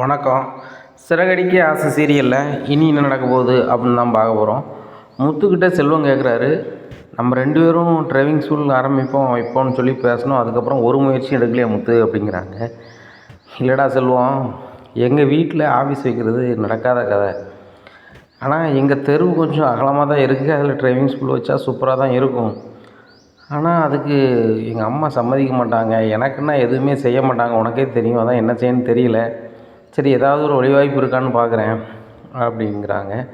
வணக்கம். சிறகடிக்க ஆசை சீரியலில் இனி என்ன நடக்க போகுது அப்படின்னு தான் பார்க்க போகிறோம் முத்துக்கிட்ட செல்வம் கேட்குறாரு நம்ம ரெண்டு பேரும் டிரைவிங் ஸ்கூல் ஆரம்பிப்போம் வைப்போம்னு சொல்லி பேசணும். அதுக்கப்புறம் ஒரு முயற்சியும் எடுக்கலையா முத்து அப்படிங்கிறாங்க. இல்லைடா செல்வம் எங்கள் வீட்டில் ஆஃபீஸ் வைக்கிறது நடக்காத கதை. ஆனால் எங்கள் தெரு கொஞ்சம் அகலமாக தான் இருக்குது அதில் டிரைவிங் ஸ்கூல் வச்சா சூப்பராக தான் இருக்கும். ஆனால் அதுக்கு எங்கள் அம்மா சம்மதிக்க மாட்டாங்க. எனக்குன்னா எதுவுமே செய்ய மாட்டாங்க. உனக்கே தெரியும். அதான் என்ன செய்யணும்னு தெரியல. சரி ஏதாவது ஒரு வழிவாய்ப்பு இருக்கான்னு பார்க்குறேன் அப்படிங்கிறாங்க.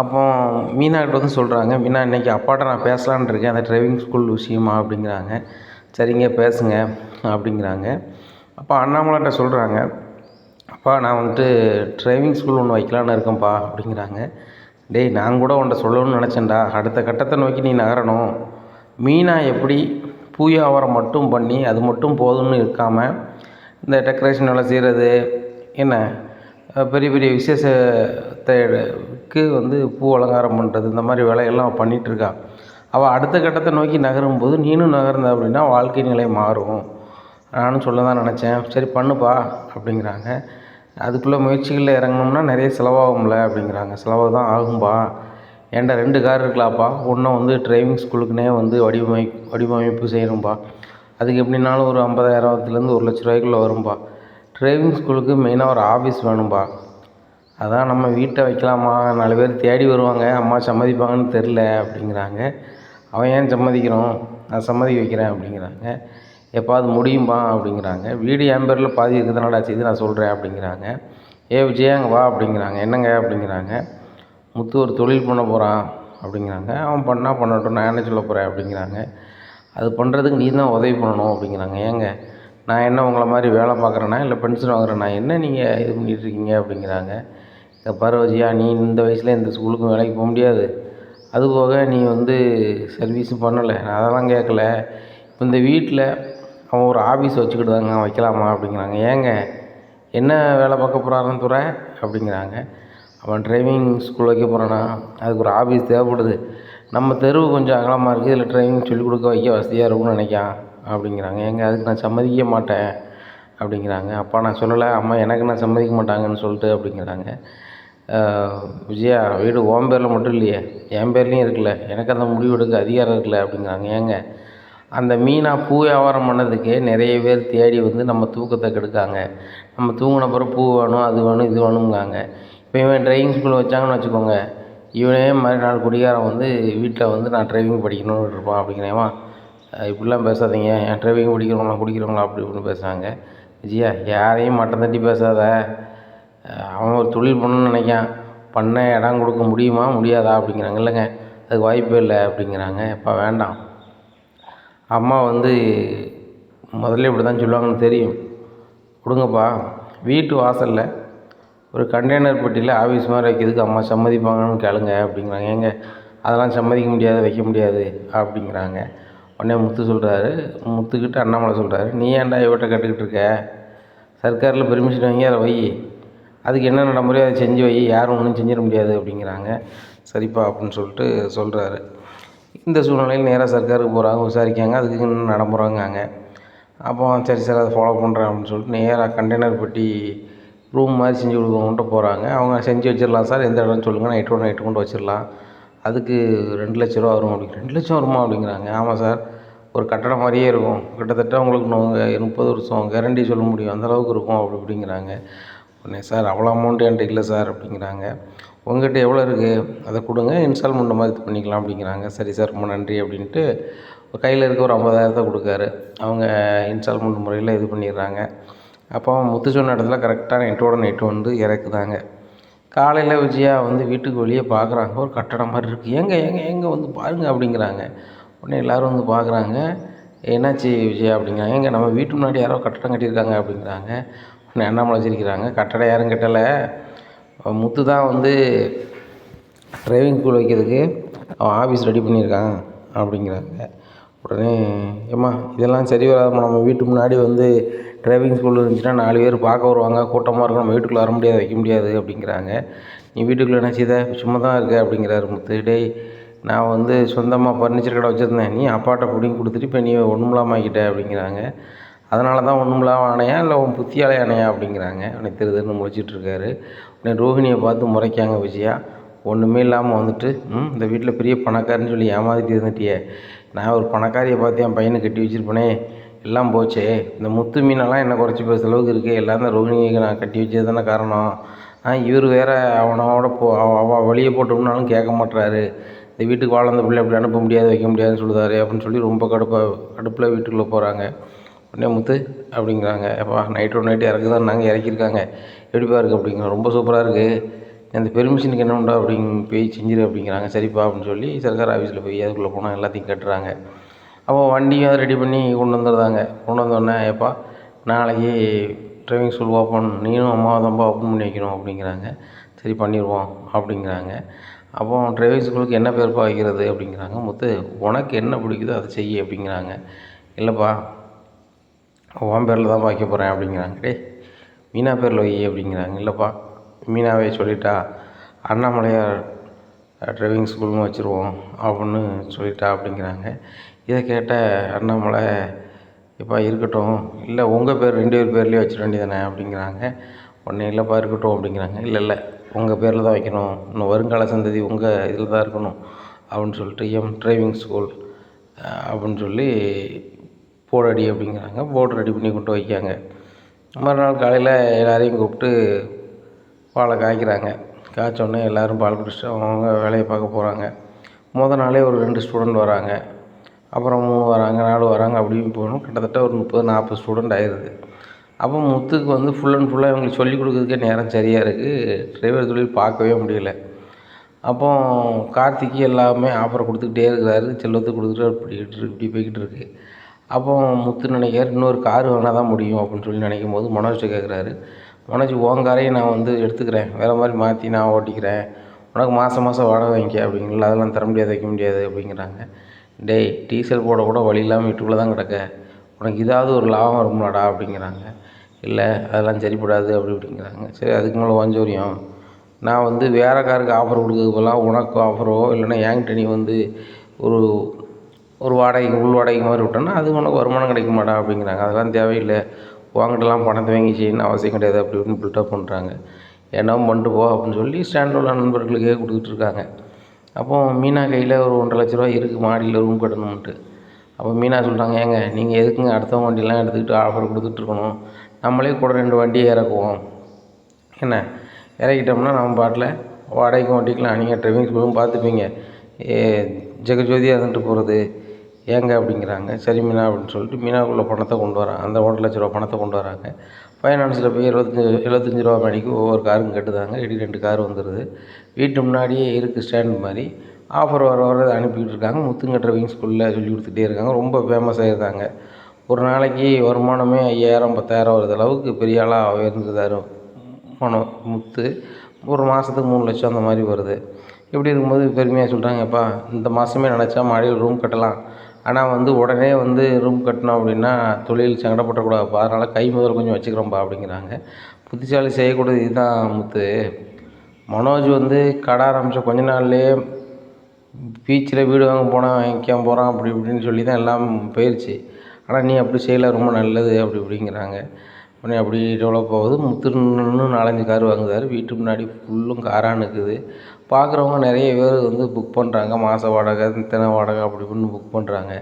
அப்போ மீனாக்கிட்ட வந்து சொல்கிறாங்க மீனா இன்றைக்கி அப்பாட்ட நான் பேசலான்னு இருக்கேன். அந்த டிரைவிங் ஸ்கூல் விஷயமா? அப்படிங்கிறாங்க. சரிங்க பேசுங்க. அப்படிங்கிறாங்க. அப்போ அண்ணாமலைட்ட சொல்கிறாங்க அப்பா நான் வந்துட்டு டிரைவிங் ஸ்கூல் ஒன்று வைக்கலான்னு இருக்கேன்ப்பா. அப்படிங்கிறாங்க. டேய் நான் கூட உன்ட்ட சொல்லணும்னு நினச்சேன்டா. அடுத்த கட்டத்தை நோக்கி நீ நகரணும். மீனா எப்படி பூயாவரம் வியாபாரம் மட்டும் பண்ணி அது மட்டும் போதும்னு இருக்காமல் இந்த டெக்கரேஷன் வேலை செய்கிறது என்ன? பெரிய பெரிய விசேஷத்துக்கு வந்து பூ அலங்காரம் பண்ணுறது இந்த மாதிரி வேலைகள்லாம் அவள் பண்ணிகிட்ருக்கா அவள் அடுத்த கட்டத்தை நோக்கி நகரும்போது நீனும் நகர்ந்த அப்படின்னா வாழ்க்கை நிலை மாறும். நானும் சொல்ல தான் நினச்சேன். சரி பண்ணுப்பா அப்படிங்கிறாங்க. அதுக்குள்ளே முயற்சிகளில் இறங்கணும்னா நிறைய செலவாகும்ல அப்படிங்கிறாங்க. செலவு தான் ஆகும்பா. என்கிட்ட ரெண்டு கார் இருக்கலாப்பா? ஒன்றும் வந்து டிரைவிங் ஸ்கூலுக்குனே வந்து வடிவமை வடிவமைப்பு செய்யணும்பா. அதுக்கு எப்படின்னாலும் ஒரு ஐம்பதாயிரத்துலேருந்து ஒரு லட்ச ரூபாய்க்குள்ளே வரும்பா. டிரைவிங் ஸ்கூலுக்கு மெயினாக ஒரு ஆஃபீஸ் வேணும்பா. அதான் நம்ம வீட்டை வைக்கலாமா? நாலு பேர் தேடி வருவாங்க. அம்மா சம்மதிப்பாங்கன்னு தெரில அப்படிங்கிறாங்க. அவன் ஏன் சம்மதிக்கிறோம் நான் சம்மதிக்க வைக்கிறேன் அப்படிங்கிறாங்க. எப்போ அது முடியும்பா அப்படிங்கிறாங்க. வீடு என் பேரில் பாதி இருக்கிறதுனால செய்து நான் சொல்கிறேன் அப்படிங்கிறாங்க. ஏ விஜய் அங்கே வா அப்படிங்கிறாங்க. என்னங்க அப்படிங்கிறாங்க. முத்து ஒரு தொழில் பண்ண போகிறான் அப்படிங்கிறாங்க. அவன் பண்ணால் பண்ணட்டும் நான் என்ன சொல்ல போகிறேன் அப்படிங்கிறாங்க. அது பண்ணுறதுக்கு நீ தான் உதவி பண்ணணும் அப்படிங்கிறாங்க. ஏங்க? நான் என்ன உங்களை மாதிரி வேலை பார்க்குறேண்ணா இல்லை பென்ஷன் வாங்குறேன்னா என்ன நீங்கள் இது பண்ணிகிட்ருக்கீங்க இருக்கீங்க அப்படிங்கிறாங்க. இந்த பரவஜியா நீ இந்த வயசில் இந்த ஸ்கூலுக்கும் வேலைக்கு போக முடியாது. அது போக நீ வந்து சர்வீஸும் பண்ணலை. நான் அதெல்லாம் கேட்கல. இப்போ இந்த வீட்டில் அவன் ஒரு ஆஃபீஸ் வச்சுக்கிட்டுதாங்க வைக்கலாமா அப்படிங்கிறாங்க. ஏங்க என்ன வேலை பார்க்க போகிறாருன்னு துறை? அப்படிங்கிறாங்க. அவன் டிரைவிங் ஸ்கூல் வைக்க போகிறானா அதுக்கு ஒரு ஆஃபீஸ் தேவைப்படுது. நம்ம தெருவு கொஞ்சம் அகலமாக இருக்குது இதில் டிரைவிங் சொல்லிக் கொடுக்க வைக்க வசதியாக இருக்கும்னு நினைக்கான் அப்படிங்கிறாங்க. ஏங்க அதுக்கு நான் சம்மதிக்க மாட்டேன் அப்படிங்கிறாங்க. அப்பா நான் சொல்லலை. அம்மா எனக்கு நான் சம்மதிக்க மாட்டாங்கன்னு சொல்லிட்டு அப்படிங்கிறாங்க. விஜயா வீடு ஓம் பேரில் மட்டும் இல்லையே. என் பேர்லேயும் இருக்குல்ல. எனக்கு அந்த முடிவு எடுக்க அதிகாரம் இருக்குல்ல அப்படிங்கிறாங்க. ஏங்க அந்த மீனாக பூ வியாபாரம் பண்ணதுக்கே நிறைய பேர் தேடி வந்து நம்ம தூக்கத்தை கெடுக்காங்க. நம்ம தூங்கின பிறகு பூ வேணும் அது வேணும் இது வேணுங்காங்க இப்போ இவன் டிரைவிங் ஸ்கூல் வச்சாங்கன்னு வச்சுக்கோங்க. இவனே மறுநாள் குடிகாரம் குடிகாரன் வந்து வீட்டில் வந்து நான் டிரைவிங் படிக்கணும்னு இருப்பான் அப்படிங்கிறேன். இப்படிலாம் பேசாதீங்க. என் டிரைவிங் பிடிக்கிறவங்களா குடிக்கிறவங்களா அப்படி இப்படின்னு பேசுகிறாங்க விஜயா யாரையும் மட்டம் தட்டி பேசாத. அவன் ஒரு தொழில் பண்ணணும்னு நினைக்கான் பண்ண இடம் கொடுக்க முடியுமா முடியாதா அப்படிங்கிறாங்க. இல்லைங்க அதுக்கு வாய்ப்பே இல்லை அப்படிங்கிறாங்க. இப்போ வேண்டாம். அம்மா வந்து முதல்ல இப்படி தான் சொல்லுவாங்கன்னு தெரியும். கொடுங்கப்பா. வீட்டு வாசலில் ஒரு கண்டெய்னர் பெட்டியில் ஆஃபீஸ் மாதிரி வைக்கிறதுக்கு அம்மா சம்மதிப்பாங்கன்னு கேளுங்க அப்படிங்கிறாங்க. ஏங்க அதெல்லாம் சம்மதிக்க முடியாது வைக்க முடியாது அப்படிங்கிறாங்க. உடனே முத்து சொல்கிறாரு முத்துக்கிட்ட அண்ணாமலை சொல்கிறாரு நீ ஏன்டா இவட்ட கேட்டுக்கிட்டு இருக்க? சர்க்காரில் பெர்மிஷன் வாங்கி அதை வை. அதுக்கு என்ன நடைமுறையோ அதை செஞ்சு வை. யாரும் ஒன்றும் செஞ்சிட முடியாது அப்படிங்கிறாங்க. சரிப்பா அப்படின்னு சொல்லிட்டு சொல்கிறாரு இந்த சூழ்நிலையில் நேராக சர்க்காருக்கு போகிறாங்க விசாரிக்காங்க. அதுக்கு இன்னும் நடைமுறைங்காங்க. அப்போ சரி சார் அதை ஃபாலோ பண்ணுறேன் அப்படின்னு சொல்லிட்டு நேராக கண்டெய்னர் பெட்டி ரூம் மாதிரி செஞ்சு கொடுக்குறவங்கள்ட்ட போகிறாங்க அவங்க செஞ்சு வச்சிடலாம் சார். எந்த இடம்னு சொல்லுங்கள் நைட்டோட நைட்டு கொண்டு வச்சிடலாம். அதுக்கு ரெண்டு லட்ச ரூபா வரும் அப்படி. ரெண்டு லட்சம் வருமா அப்படிங்கிறாங்க. ஆமாம் சார். ஒரு கட்டடம் மாதிரியே இருக்கும். கிட்டத்தட்ட உங்களுக்கு நு- முப்பது வருஷம் கேரண்டி சொல்ல முடியும். அந்த அளவுக்கு இருக்கும் அப்படி இப்படிங்கிறாங்க. உடனே சார் அவ்வளோ அமௌண்ட் என்கிட்ட இல்லை சார் அப்படிங்கிறாங்க. உங்ககிட்ட எவ்வளோ இருக்குது அதை கொடுங்க. இன்ஸ்டால்மெண்ட் மாதிரி இது பண்ணிக்கலாம் அப்படிங்கிறாங்க. சரி சார் ரொம்ப நன்றி அப்படின்ட்டு கையில் இருக்க ஒரு ஐம்பதாயிரத்தை கொடுக்காரு. அவங்க இன்ஸ்டால்மெண்ட் முறையில் இது பண்ணிடுறாங்க. அப்போ முத்து சொன்ன இடத்துல கரெக்டாக நைட்டோட நைட்டு வந்து இறக்குதாங்க. காலையில் விஜயா வந்து வீட்டுக்கு வெளியே பார்க்குறாங்க ஒரு கட்டடம் மாதிரி இருக்குது ஏங்க ஏங்க ஏங்க வந்து பாருங்க அப்படிங்கிறாங்க. உடனே எல்லோரும் வந்து பார்க்குறாங்க என்னாச்சு விஜயா அப்படிங்கிறாங்க. ஏங்க நம்ம வீட்டு முன்னாடி யாரோ கட்டடம் கட்டியிருக்காங்க அப்படிங்கிறாங்க. உடனே அண்ணாமலை வச்சிருக்கிறாங்க கட்டடம் யாரும் கட்டலை. முத்து தான் வந்து டிரைவிங் ஸ்கூல் வைக்கிறதுக்கு அவன் ஆஃபீஸ் ரெடி பண்ணியிருக்கான் அப்படிங்கிறாங்க. உடனே ஏம்மா இதெல்லாம் சரி வராதும்மா. நம்ம வீட்டு முன்னாடி வந்து டிரைவிங் ஸ்கூல் இருந்துச்சுன்னா நாலு பேர் பார்க்க வருவாங்க. கூட்டமாக இருக்கும். நம்ம வீட்டுக்குள்ளே வர முடியாது வைக்க முடியாது அப்படிங்கிறாங்க. நீ வீட்டுக்குள்ளே என்ன செய்த? சும்மா தான் இருக்க அப்படிங்கிறாரு முத்து. டேய் நான் வந்து சொந்தமாக ஃபர்னிச்சர் கடை வச்சுருந்தேன். நீ அப்பாட்ட பிடிங்கி கொடுத்துட்டு இப்போ நீ ஒன்றுமில்லாம ஆக்கிட்ட அப்படிங்கிறாங்க. அதனால தான் ஒன்றும் இல்லாமல் ஆனையா இல்லை உன் புத்தியாலே ஆனையா அப்படிங்கிறாங்க. உடனே திரு திருன்னு முழிச்சிட்டு உடனே ரோகிணியை பார்த்து முறைக்காங்க விஜயா. ஒன்றுமே இல்லாமல் வந்துட்டு ம் இந்த வீட்டில் பெரிய பணக்காரன்னு சொல்லி ஏமாற்றிட்டு இருந்துட்டியே. நான் ஒரு பணக்காரியை பார்த்து என் பையனை கட்டி வச்சிருப்பேனே எல்லாம் போச்சே. இந்த முத்து மீனெல்லாம் என்ன குறைச்சி பேசுகிற அளவுக்கு இருக்குது எல்லாம் தான் ரோகிணியை நான் கட்டி வச்சது தானே காரணம். ஆ இவர் வேறு அவனோட போ அவ அவ வெளியே போட்டோம்னாலும் கேட்க மாட்றாரு. இந்த வீட்டுக்கு வாழ்ந்த பிள்ளை அப்படி அனுப்ப முடியாது வைக்க முடியாதுன்னு சொல்லுதாரு அப்படின்னு சொல்லி ரொம்ப கடுப்பாக கடுப்பில் வீட்டுக்குள்ளே போகிறாங்க உடனே முத்து அப்படிங்கிறாங்க. எப்பா நைட்டோட நைட்டு இறக்குதான் நாங்கள் இறக்கியிருக்காங்க. எப்படிப்பா இருக்குது அப்படிங்கிற ரொம்ப சூப்பராக இருக்குது அந்த பெர்மிஷனுக்கு என்ன உண்டா அப்படிங்க போய் செஞ்சிரு அப்படிங்கிறாங்க. சரிப்பா அப்படின்னு சொல்லி சர்க்கார் ஆஃபீஸில் போய் அதுக்குள்ளே போனால் எல்லாத்தையும் கட்டுறாங்க. அப்போ வண்டியும் ரெடி பண்ணி கொண்டு வந்துடுறாங்க. கொண்டு வந்தோடனே ஏப்பா நாளைக்கு டிரைவிங் ஸ்கூல் ஓப்பன் நீனும் அம்மா தான்ப்பா ஓப்பன் பண்ணி வைக்கணும் அப்படிங்கிறாங்க. சரி பண்ணிடுவோம் அப்படிங்கிறாங்க. அப்போ டிரைவிங் ஸ்கூலுக்கு என்ன பேர்ப்பா வைக்கிறது அப்படிங்கிறாங்க. முத்து உனக்கு என்ன பிடிக்குதோ அதை செய் அப்படிங்கிறாங்க. இல்லைப்பா உன் பேரில் தான் வைக்க போகிறேன் அப்படிங்கிறாங்க. டே மீனா பேரில் வை அப்படிங்கிறாங்க. இல்லைப்பா மீனாவே சொல்லிட்டா அண்ணாமலையார் டிரைவிங் ஸ்கூல்னு வச்சுருவோம் அப்படின்னு சொல்லிட்டா அப்படிங்கிறாங்க. இதை கேட்ட அண்ணாமலை இப்போ இருக்கட்டும். இல்லை உங்கள் பேர் ரெண்டு பேர் பேர்லேயே வச்சிட வேண்டியதானே அப்படிங்கிறாங்க. உடனே இல்லைப்பா இருக்கட்டும் அப்படிங்கிறாங்க. இல்லை இல்லை உங்கள் பேரில் தான் வைக்கணும். இன்னும் வருங்கால சந்ததி உங்கள் இதில் தான் இருக்கணும் அப்படின்னு சொல்லிட்டு எம் டிரைவிங் ஸ்கூல் அப்படின்னு சொல்லி போர்டு அடி அப்படிங்கிறாங்க. போர்டு ரெடி பண்ணி கொண்டு வைக்காங்க மறுநாள் காலையில் எல்லாரையும் கூப்பிட்டு பாலை காய்க்கிறாங்க. காய்ச்சோடனே எல்லோரும் பால் குடிச்சிட்டு அவங்கவுங்க வேலையை பார்க்க போகிறாங்க மொதல் நாளே ஒரு ரெண்டு ஸ்டூடெண்ட் வராங்க. அப்புறம் மூணு வராங்க நாலு வராங்க அப்படின்னு போகணும். கிட்டத்தட்ட ஒரு முப்பது நாற்பது ஸ்டூடெண்ட் ஆயிடுது அப்போ முத்துக்கு வந்து ஃபுல் அண்ட் ஃபுல்லாக இவங்களுக்கு சொல்லிக் கொடுக்குறதுக்கே நேரம் சரியாக இருக்குது டிரைவர் தொழில் பார்க்கவே முடியல. அப்போ கார்த்திக்கு எல்லாமே ஆஃபர் கொடுத்துக்கிட்டே இருக்கிறாரு. செல்வத்துக்கு கொடுத்துட்டு அப்படிக்கிட்டு இருக்கு இப்படி போய்கிட்டு இருக்குது அப்போ முத்து நினைக்கிறார் இன்னொரு கார் வேணால் தான் முடியும் அப்படின்னு சொல்லி நினைக்கும் போது மனோஜ் கேட்குறாரு உனக்கு உன் காரையும் நான் வந்து எடுத்துக்கிறேன். வேறு மாதிரி மாற்றி நான் ஓட்டிக்கிறேன். உனக்கு மாதம் மாதம் வாடகை வாங்கிக்க அப்படிங்கல அதெல்லாம் தர முடியாது வைக்க முடியாது அப்படிங்கிறாங்க. டேய் டீசல் போட கூட வழி இல்லாமல் வீட்டுக்குள்ளே தான் கிடக்க. உனக்கு இதாவது ஒரு லாபம் வரும்லாடா அப்படிங்கிறாங்க. இல்லை அதெல்லாம் சரிப்படாது அப்படி அப்படிங்கிறாங்க சரி அதுக்கு மேலே வஞ்சோரியம் நான் வந்து வேறு காருக்கு ஆஃபர் கொடுக்கறதுக்கு போலாம் உனக்கு ஆஃபரோ இல்லைன்னா என்கிட்ட நீ வந்து ஒரு ஒரு வாடகைக்கு உள் வாடகைக்கு மாதிரி விட்டோன்னா அது உனக்கு வருமானம் கிடைக்க மாட்டா அப்படிங்கிறாங்க. அதெல்லாம் தேவையில்லை. உங்கள்கிட்டலாம் பணத்தை வாங்கி செய்யணும்னு அவசியம் கிடையாது அப்படி இப்படின்னு பில்டப் பண்ணுறாங்க என்ன பண்ணிட்டு போ அப்படின்னு சொல்லி ஸ்டாண்டில் உள்ள நண்பர்களுக்கே கொடுத்துட்டு இருக்காங்க. அப்போ மீனா கையில் ஒரு ஒன்றரை லட்ச ரூபா இருக்குது மாடியில் ரூம் கட்டணும்ன்ட்டு. அப்போ மீனா சொல்கிறாங்க ஏங்க நீங்கள் எதுக்குங்க அடுத்த வண்டிலாம் எடுத்துக்கிட்டு ஆஃபர் கொடுத்துட்ருக்கணும் நம்மளே கூட ரெண்டு வண்டியை இறக்குவோம். என்ன? இறக்கிட்டோம்னா நம்ம பாட்டில் வாடகைக்கும் ஓட்டிக்கலாம் நீங்கள் ட்ரைவிங் ஸ்கூலும் பார்த்துப்பீங்க. ஏ ஜெகஜோதியாக இருந்துட்டு போகிறது ஏங்க அப்படிங்கிறாங்க. சரி மீனா அப்படின்னு சொல்லிட்டு மீனாவுக்குள்ள பணத்தை கொண்டு வராங்க அந்த ஒன்றரை லட்ச ரூபா பணத்தை கொண்டு வராங்க. ஃபைனான்ஸில் போய் இருபத்தஞ்சி எழுபத்தஞ்சி ரூபா மணிக்கு ஒவ்வொரு காருக்கும் கட்டுதாங்க. இடி ரெண்டு கார் வந்துடுது வீட்டு முன்னாடியே இருக்குது ஸ்டாண்ட் மாதிரி. ஆஃபர் வர வர அனுப்பிக்கிட்டு இருக்காங்க. முத்துங்க டிரைவிங் ஸ்கூலில் சொல்லி கொடுத்துட்டே இருக்காங்க. ரொம்ப ஃபேமஸாக இருந்தாங்க ஒரு நாளைக்கு வருமானமே ஐயாயிரம் பத்தாயிரம் வருது அளவுக்கு. பெரிய ஆளாக உயர்ந்துருந்தார் மனோ முத்து. ஒரு மாதத்துக்கு மூணு லட்சம் அந்த மாதிரி வருது. இப்படி இருக்கும்போது பெருமையாக சொல்கிறாங்கப்பா இந்த மாதமே நினச்சா மாடியில் ரூம் கட்டலாம். ஆனால் வந்து உடனே வந்து ரூம் கட்டினோம் அப்படின்னா தொழில் சங்கடப்படக்கூடாதுப்பா அதனால் கை முதல் கொஞ்சம் வச்சுக்கிறோம்ப்பா அப்படிங்கிறாங்க. புத்திசாலி செய்யக்கூடியது இதுதான் முத்து. மனோஜ் வந்து கடை ஆரம்பித்த கொஞ்ச நாள்லேயே பீச்சில் வீடு வாங்க போனால் வாங்கிக்க போகிறான் அப்படி இப்படின்னு சொல்லி தான் எல்லாம் போயிடுச்சு ஆனால் நீ அப்படி செய்யலை ரொம்ப நல்லது அப்படி இப்படிங்கிறாங்க. உடனே அப்படி டெவலப் ஆகுது. முத்து நாலஞ்சு கார் வாங்குதார் வீட்டு முன்னாடி ஃபுல்லும் காராக நிற்குது பார்க்குறவங்க நிறைய பேர் வந்து புக் பண்ணுறாங்க மாத வாடகை இத்தனை வாடகை அப்படி இப்படின்னு புக் பண்ணுறாங்க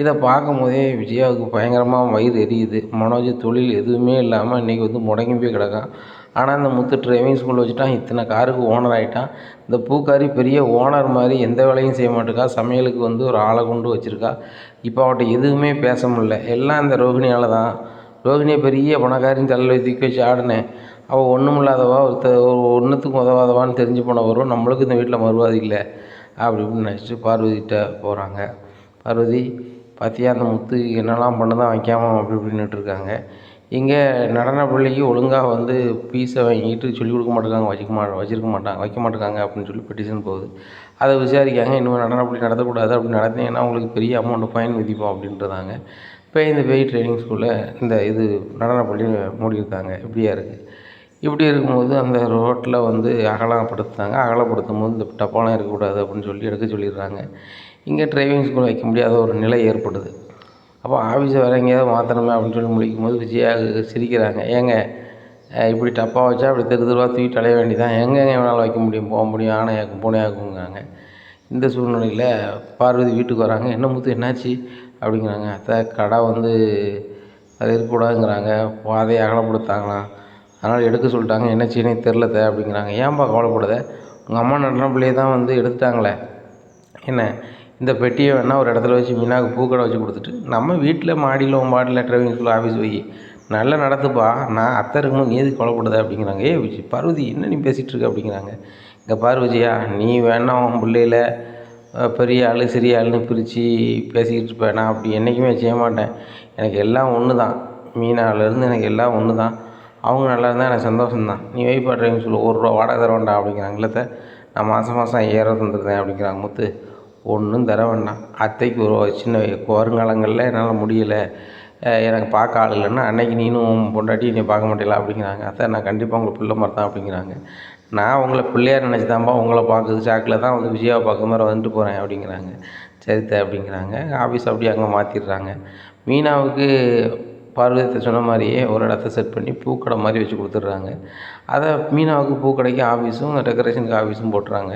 இதை பார்க்கும் போதே விஜயாவுக்கு பயங்கரமாக வயிறு எரியுது. மனோஜ் தொழில் எதுவுமே இல்லாமல் இன்றைக்கி வந்து முடங்கி போய் கிடக்கான். ஆனால் இந்த முத்து டிரைவிங் ஸ்கூல் வச்சுட்டான். இத்தனை காருக்கு ஓனர் ஆகிட்டான் இந்த பூக்காரி பெரிய ஓனர் மாதிரி எந்த வேலையும் செய்ய மாட்டேக்கா சமையலுக்கு வந்து ஒரு ஆளை கொண்டு வச்சுருக்கா. இப்போ அவட்ட எதுவுமே பேச முடியல. எல்லாம் இந்த ரோகிணியால் தான். ரோகிணியை பெரிய பணக்காரின்னு தலையில் தூக்கி வச்சு ஆடினேன். அவள் ஒன்றுமில்லாதவா ஒருத்த ஒரு ஒன்றுத்துக்கும் உதவாதவான்னு தெரிஞ்சு போனவரும் நம்மளுக்கு இந்த வீட்டில் மறுவாதி இல்லை அப்படி இப்படின்னு நினச்சிட்டு பார்வதிகிட்ட போகிறாங்க பார்வதி பார்த்தியா அந்த முத்து என்னெல்லாம் பண்ணுதான் வைக்காமல் அப்படி இப்படின்னுட்டு இருக்காங்க. இங்கே நடன பள்ளிக்கு ஒழுங்காக வந்து ஃபீஸை வாங்கிட்டு சொல்லிக் கொடுக்க மாட்டேங்காங்க வச்சுக்க மா வச்சுருக்க மாட்டாங்க வைக்க மாட்டேங்காங்க அப்படின்னு சொல்லி பெட்டிஷன் போகுது. அதை விசாரிக்காங்க இனிமேல் நடன பிள்ளை நடத்தக்கூடாது அப்படி நடந்தீங்கன்னா உங்களுக்கு பெரிய அமௌண்ட்டு ஃபைன் விதிப்போம் அப்படின்றதாங்க. இப்போ இந்த பெரிய ட்ரைனிங் ஸ்கூலில் இந்த இது நடன பள்ளி மூடியிருக்காங்க. இப்படியா இருக்குது இப்படி இருக்கும்போது அந்த ரோட்டில் வந்து அகலப்படுத்துனாங்க. அகலப்படுத்தும் போது இந்த டப்பாலாம் இருக்கக்கூடாது அப்படின்னு சொல்லி எடுக்க சொல்லிடுறாங்க. இங்கே டிரைவிங் ஸ்கூல் வைக்க முடியாத ஒரு நிலை ஏற்படுது. அப்போ ஆஃபீஸை வேறு எங்கேயாவது மாற்றணுமே அப்படின்னு சொல்லி முழிக்கும் போது விஜயா சிரிக்கிறாங்க. ஏங்க இப்படி டப்பா வச்சா இப்படி தெரு தெருவாக தூக்கிட்டு அலைய வேண்டியதான் எங்கெங்கே வேணாலும் வைக்க முடியும். போக முடியும். ஆணையாக்கும் பூனையாக்குங்கிறாங்க இந்த சூழ்நிலையில் பார்வதி வீட்டுக்கு வராங்க. என்ன முத்து என்னாச்சு? அப்படிங்கிறாங்க. அத்தை கடை வந்து அது இருக்கக்கூடாதுங்கிறாங்க பாதையை அகலப்படுத்தாங்களாம். அதனால் எடுக்க சொல்லிட்டாங்க. என்ன செய்யணும் தெரிலத்த அப்படிங்கிறாங்க. ஏன்பா கவலைப்படுத? உங்கள் அம்மா நடன பிள்ளையை தான் வந்து எடுத்துட்டாங்களே. என்ன? இந்த பெட்டியை வேணால் ஒரு இடத்துல வச்சு மீனாவுக்கு பூக்கடை வச்சு கொடுத்துட்டு நம்ம வீட்டில் மாடியில் உன் பாட்டில் டிரைவிங் ஸ்கூல் ஆஃபீஸ் போய் நல்லா நடத்துப்பா. நான் அத்தை இருக்கும்போது நீ எது கொலைப்படுத அப்படிங்கிறாங்க. ஏ விஜய் பார்வதி என்ன நீ பேசிகிட்டு இருக்க அப்படிங்கிறாங்க. இங்கே பாரு விஜயா நீ வேணா உன் பிள்ளையில பெரிய ஆள் சிறிய ஆள்னு பிரித்து பேசிக்கிட்டு இருப்பேன். நான் அப்படி என்றைக்குமே செய்ய மாட்டேன். எனக்கு எல்லாம் ஒன்று தான் மீனாலேருந்து எனக்கு எல்லாம் ஒன்று தான் அவங்க நல்லா இருந்தால் எனக்கு சந்தோஷம்தான். நீ வெயிட் பண்ணுறீங்கன்னு ஸ்கூல் ஒரு ரூபா வாடகை தர வேண்டாம் அப்படிங்கிறாங்க இல்லை நான் மாதம் மாதம் ஐயாயிரம் தந்துருந்தேன் அப்படிங்கிறாங்க முத்து. ஒன்றும் தர வேண்டாம். அத்தைக்கு ஒரு சின்ன வருங்காலங்களில் என்னால் முடியலை. எனக்கு பார்க்க ஆள் இல்லைன்னா அன்னைக்கு நீனும் பொண்டாட்டி நீ பார்க்க மாட்டேல அப்படிங்கிறாங்க. அத்தை நான் கண்டிப்பாக உங்களை பிள்ளை மாதிரி தான் அப்படிங்கிறாங்க. நான் உங்களை பிள்ளையார் நினச்சி தான்ப்பா உங்களை பார்க்குறது. சாக்கில் தான் வந்து விஜயாவை பார்க்க மாதிரி வந்துட்டு போகிறேன் அப்படிங்கிறாங்க. சரித்த அப்படிங்கிறாங்க. ஆஃபீஸ் அப்படியே அங்கே மாற்றிடுறாங்க மீனாவுக்கு பார்வதித்த சொன்ன மாதிரியே ஒரு இடத்த செட் பண்ணி பூக்கடை மாதிரி வச்சு கொடுத்துட்றாங்க. அதை மீனாவுக்கு பூக்கடைக்கு ஆஃபீஸும் டெக்கரேஷனுக்கு ஆஃபீஸும் போட்டுறாங்க.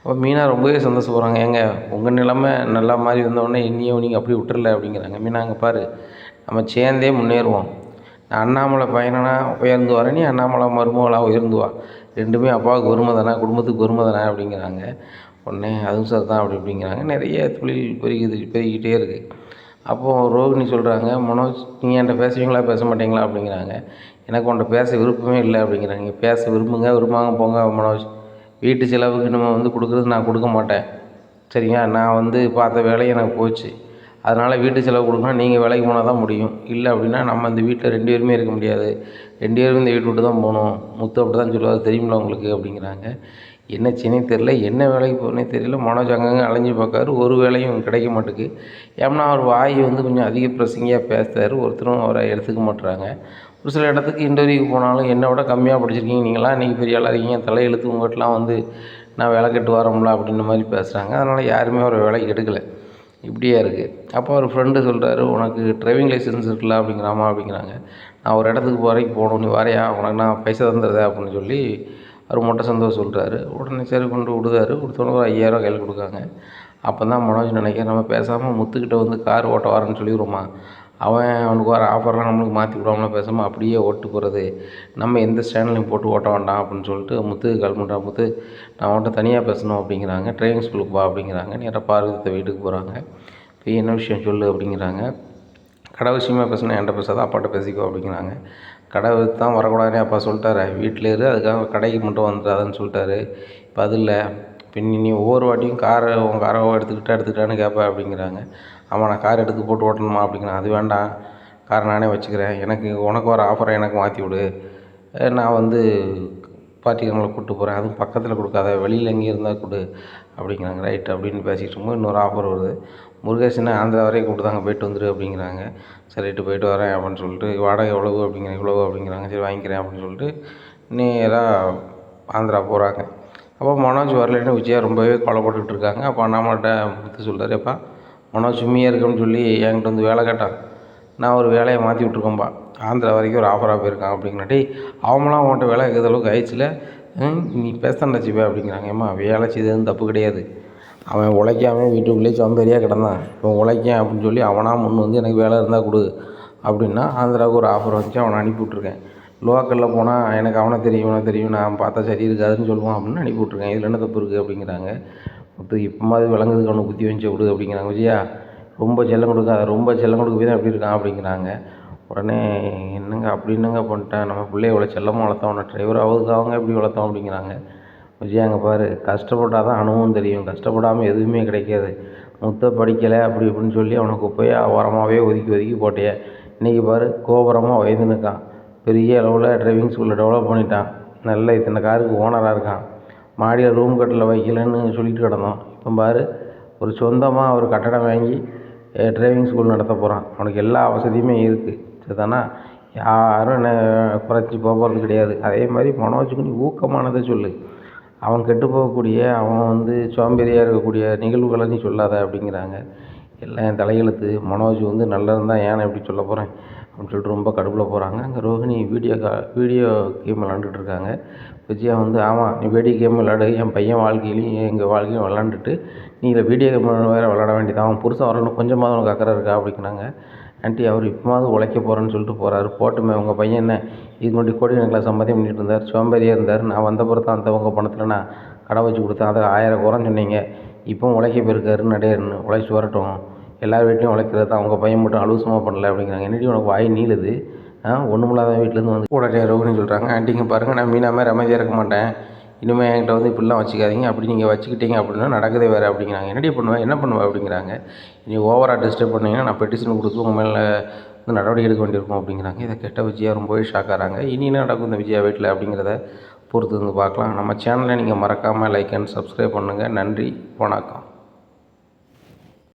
அப்போ மீனா ரொம்பவே சந்தோஷப்படுறாங்க. ஏங்க உங்கள் நிலமை நல்லா மாதிரி வந்தோடனே இன்னியும் நீங்கள் அப்படி விட்டுறல அப்படிங்கிறாங்க. மீனா அங்கே பாரு நம்ம சேர்ந்தே முன்னேறுவோம். அண்ணாமலை பையனா உயர்ந்து வரேன் நீ அண்ணாமலை மருமகளாக உயர்ந்துவா? ரெண்டுமே அப்பாவுக்கு வறுமை தானே குடும்பத்துக்கு வறுமை தானே அப்படிங்கிறாங்க. உடனே அதுவும் சார் தான் அப்படி அப்படிங்கிறாங்க. நிறைய தொழில் பெருகிது பெருகிக்கிட்டே இருக்குது அப்போது ரோகிணி சொல்கிறாங்க மனோஜ் நீங்கள் என்கிட்ட பேசுவீங்களா? பேச மாட்டீங்களா? அப்படிங்கிறாங்க. எனக்கு உன்ட்ட பேச விருப்பமே இல்லை. அப்படிங்கிறாங்க. பேச விரும்புங்க விரும்பாங்க போங்க மனோஜ். வீட்டு செலவுக்கு நம்ம வந்து கொடுக்குறது நான் கொடுக்க மாட்டேன். சரிங்க நான் வந்து பார்த்த வேலையும் எனக்கு போச்சு. அதனால் வீட்டு செலவு கொடுக்கணும் நீங்கள் வேலைக்கு போனால் தான் முடியும். இல்லை அப்படின்னா நம்ம இந்த வீட்டில் ரெண்டு பேருமே இருக்க முடியாது. ரெண்டு பேரும் இந்த வீட்டு விட்டு தான் போகணும். முத்து அப்படி தான் சொல்லுவார். தெரியுமில உங்களுக்கு? அப்படிங்கிறாங்க. என்ன செய்யனே தெரில என்ன வேலைக்கு போகணுன்னே தெரியல. மனோஜ் அங்கங்கே அலைஞ்சு பார்க்காரு. ஒரு வேலையும் கிடைக்க மாட்டேக்கு ஏன்னா அவர் வாய் வந்து கொஞ்சம் அதிக பிரசங்கியாக பேசுகிறாரு ஒருத்தரும் அவரை எடுத்துக்க மாட்டுறாங்க ஒரு சில இடத்துக்கு இன்டர்வியூக்கு போனாலும் என்னை விட கம்மியாக படிச்சிருக்கீங்க. நீங்களாம் இன்றைக்கி பெரிய ஆளாக இருக்கீங்க. தலையெழுத்து உங்கள்கிட்டலாம் வந்து நான் வேலை கட்டு வரோம்ல அப்படின்ற மாதிரி பேசுகிறாங்க அதனால் யாருமே அவரை வேலைக்கு எடுக்கலை. இப்படியே இருக்குது அப்போ அவர் ஃப்ரெண்டு சொல்கிறாரு உனக்கு டிரைவிங் லைசன்ஸ் இருக்குல்ல அப்படிங்கிறாமா அப்படிங்கிறாங்க. நான் ஒரு இடத்துக்கு வரைக்கும் போகணும். நீ வரையா? உனக்கு நான் பைசா தந்துடுறேன் அப்படின்னு சொல்லி அவர் மொட்டை சந்தோஷம் சொல்கிறாரு உடனே சரி கொண்டு விடுதாரு கொடுத்தோன்னே ஒரு ஐயாயிரம் கையில் கொடுக்காங்க. அப்போ தான் மனோஜ் நினைக்கிறேன் நம்ம பேசாமல் முத்துக்கிட்ட வந்து கார் ஓட்ட வரேன்னு சொல்லிடுவோமா? அவன் அவனுக்கு வர ஆஃபர்லாம் நம்மளுக்கு மாற்றி விடாமலாம் பேசாமல் அப்படியே ஓட்டு போகிறது நம்ம எந்த ஸ்டாண்ட்லையும் போட்டு ஓட்ட வேண்டாம் அப்படின்னு சொல்லிட்டு முத்துக்கு கால் பண்ணுறான் முத்து நான் அவன்கிட்ட தனியாக பேசணும் அப்படிங்கிறாங்க. ட்ரைவிங் ஸ்கூலுக்கு வா அப்படிங்கிறாங்க. நேராக பார்வதி வீட்டுக்கு போகிறாங்க போய் என்ன விஷயம் சொல்லு? அப்படிங்கிறாங்க. கடை விஷயமா பேசணும் என்கிட்ட பேசாத அப்பாட்ட பேசிக்கோ அப்படிங்கிறாங்க. கடை தான் வரக்கூடாதுன்னு அப்பா சொல்லிட்டாரு. வீட்டில் இரு அதுக்காக கடைக்கு மட்டும் வந்துடாதுன்னு சொல்லிட்டாரு. இப்போ அது இல்லை. இப்போ நீ ஒவ்வொரு வாட்டியும் காரை உன் காரை எடுத்துக்கிட்டா எடுத்துக்கிட்டான்னு கேட்பேன் அப்படிங்கிறாங்க. ஆமாம் நான் கார் எடுத்து போட்டு ஓட்டணுமா அப்படிங்கிறேன். அது வேண்டாம். காரை நானே வச்சுக்கிறேன். எனக்கு உனக்கு வர ஆஃபரை எனக்கு மாற்றி விடு. நான் வந்து பார்ட்டிகளை கூப்பிட்டு போகிறேன் அதுவும் பக்கத்தில் கொடுக்காத வெளியில் எங்கேயும் இருந்தால் கொடு அப்படிங்கிறாங்க. ரைட் அப்படின்னு பேசிகிட்டு இருக்கும்போது இன்னொரு ஆஃபர் வருது. முருகேசனை ஆந்திரா வரையும் கூப்பிட்டாங்க போயிட்டு வந்துரு அப்படிங்கிறாங்க. சரிட்டு போயிட்டு வரேன் அப்படின்னு சொல்லிட்டு வாடகை எவ்வளவு அப்படிங்கிற இவ்வளவு அப்படிங்கிறாங்க. சரி வாங்கிக்கிறேன் அப்படின்னு சொல்லிட்டு நேராக ஆந்திரா போகிறாங்க அப்போ மனோஜ் வரலன்னு விஜயா ரொம்பவே கொலைப்பட்டுக்கிட்டு இருக்காங்க. அப்போ அண்ணாமட்ட முத்து சொல்கிறார் எப்பா மனோஜ் சும்மியாக இருக்குன்னு சொல்லி என்கிட்ட வந்து வேலை கேட்டான். நான் ஒரு வேலையை மாற்றி விட்ருக்கோம்பா ஆந்திரா வரைக்கும் ஒரு ஆஃபராக போயிருக்கான் அப்படிங்கிறாட்டி அவங்களாம் உன்கிட்ட வேலை கேட்குற அளவுக்கு ஆயிடுச்சுல. நீ பேச சிவா அப்படிங்கிறாங்க. ஏம்மா வேலை செய்ததுன்னு தப்பு கிடையாது. அவன் உழைக்காமல் வீட்டுக்குள்ளேயே சோம்பேறியாக கிடந்தான். இப்போ உழைக்கேன் அப்படின்னு சொல்லி அவனாக முன் வந்து எனக்கு வேலை இருந்தால் கொடு அப்படின்னா ஆந்திராவுக்கு ஒரு ஆஃபர் வந்துச்சு அவனை அனுப்பி விட்ருக்கேன் லோக்கலில் போனால் எனக்கு அவனை தெரியும் இவனை தெரியும் நான் பார்த்தா சரி இருக்காதுன்னு சொல்லுவான் அப்படின்னு அனுப்பி விட்ருக்கேன் இதில் என்ன தப்பு இருக்குது அப்படிங்கிறாங்க. இப்போ இப்போ மாதிரி விளங்குறதுக்கு அவனை புத்தி வச்சு விடு அப்படிங்கிறாங்க. விஜயா ரொம்ப செல்லம் கொடுக்காத ரொம்ப செல்லம் கொடுக்க போய் தான் எப்படி இருக்கான் அப்படிங்கிறாங்க. உடனே என்னங்க அப்படி என்னங்க பண்ணிட்டேன்? நம்ம பிள்ளைய இவ்வளோ செல்லமாக வளர்த்தோம் உன்னை டிரைவர் அவங்க எப்படி வளர்த்தோம் அப்படிங்கிறாங்க. விஜயாங்க அங்கே பாரு. கஷ்டப்பட்டால் தான் அனுபவம் தெரியும். கஷ்டப்படாமல் எதுவுமே கிடைக்காது. முத்த படிக்கலை அப்படி இப்படின்னு சொல்லி அவனை குப்பையாக ஓரமாகவே ஒதுக்கி ஒதுக்கி போட்டியே. இன்றைக்கி பாரு கோபுரமாக வயது நிற்கான். பெரிய அளவில் டிரைவிங் ஸ்கூலில் டெவலப் பண்ணிட்டான். நல்ல இத்தனை காருக்கு ஓனராக இருக்கான். மாடியில் ரூம் கட்டில் வைக்கலன்னு சொல்லிட்டு கிடந்தோம் இப்போ பாரு ஒரு சொந்தமாக ஒரு கட்டடம் வாங்கி டிரைவிங் ஸ்கூல் நடத்த போகிறான் அவனுக்கு எல்லா வசதியுமே இருக்குது சரிதானா? யாரும் என்ன குறைச்சி போகிறது கிடையாது. அதே மாதிரி மனோஜுக்கு நீ ஊக்கமானதை சொல்லு. அவன் கெட்டு போகக்கூடிய அவன் வந்து சோம்பேறியாக இருக்கக்கூடிய நிகழ்வுகளை நீ சொல்லாத அப்படிங்கிறாங்க. எல்லாம் என் தலையெழுத்து. மனோஜ் வந்து நல்லது தான் ஏன் இப்படி சொல்ல போகிறேன் அப்படின்னு சொல்லிட்டு ரொம்ப கடுப்பில் போகிறாங்க அங்கே ரோஹிணி வீடியோ கா வீடியோ கேம் விளாண்டுட்டு இருக்காங்க. விஜயா வந்து ஆமாம் நீ வீடியோ கேம் விளாடு என் பையன் வாழ்க்கையிலையும் எங்கள் வாழ்க்கையும் விளாண்டுட்டு நீ இதில் வீடியோ கேம் வேறு விளாட வேண்டியது அவன் புருஷன் வரணும் கொஞ்சமாக உனக்கு அக்கறை இருக்கா? அப்படிங்கிறாங்க. ஆண்டி அவர் இப்போவாவது உழைக்க போகிறேன்னு சொல்லிட்டு போகிறாரு போட்டுமே உங்கள் பையன் என்ன? இது முன்னாடி கோடிக்கணக்கில் சம்பாத்தியம் பண்ணிட்டு இருந்தார் சோம்பேறியாக இருந்தார். நான் வந்த பிறகு தான் அந்த உங்கள் பணத்தில் நான் கடை வச்சு கொடுத்தேன். அதை ஆயிரம் குறைன்னு சொன்னீங்க. இப்போவும் உழைக்க போயிருக்காருன்னு நடையர்னு உழைச்சி வரட்டும். எல்லார் வீட்லையும் உழைக்கிறது தான். உங்கள் பையன் மட்டும் அலுவசமாக பண்ணல அப்படிங்கிறாங்க. என்னடி உனக்கு வாய் நீளுது? ஒன்றுமில்லாத வீட்டிலேருந்து வந்து கூட ரோகிணி சொல்கிறாங்க ஆண்டிங்க பாருங்கள் நான் மீனாமே அமைதியாக இருக்க மாட்டேன். இனிமேல் என்கிட்ட வந்து இப்படிலாம் வச்சுக்காதீங்க. அப்படி நீங்கள் வச்சுக்கிட்டீங்க அப்படின்னா நடக்குதே வேறு அப்படிங்கிறாங்க. என்னடி பண்ணுவேன் என்ன பண்ணுவேன் அப்படிங்கிறாங்க. நீ ஓவராக டிஸ்டர்ப் பண்ணீங்கன்னா நான் பெட்டிஷன் கொடுத்து உங்கள் மேலே வந்து நடவடிக்கை எடுக்க வேண்டியிருக்கும் அப்படிங்கிறாங்க. இதை கெட்ட விஜயா ரொம்பவே ஷாக் ஆகிறாங்க இனி என்ன நடக்கும் இந்த விஜயா வீட்டில் அப்படிங்கிறத பொறுத்து வந்து பார்க்கலாம். நம்ம சேனலை நீங்கள் மறக்காமல் லைக் அண்ட் சப்ஸ்கிரைப் பண்ணுங்கள் நன்றி. வணக்கம்.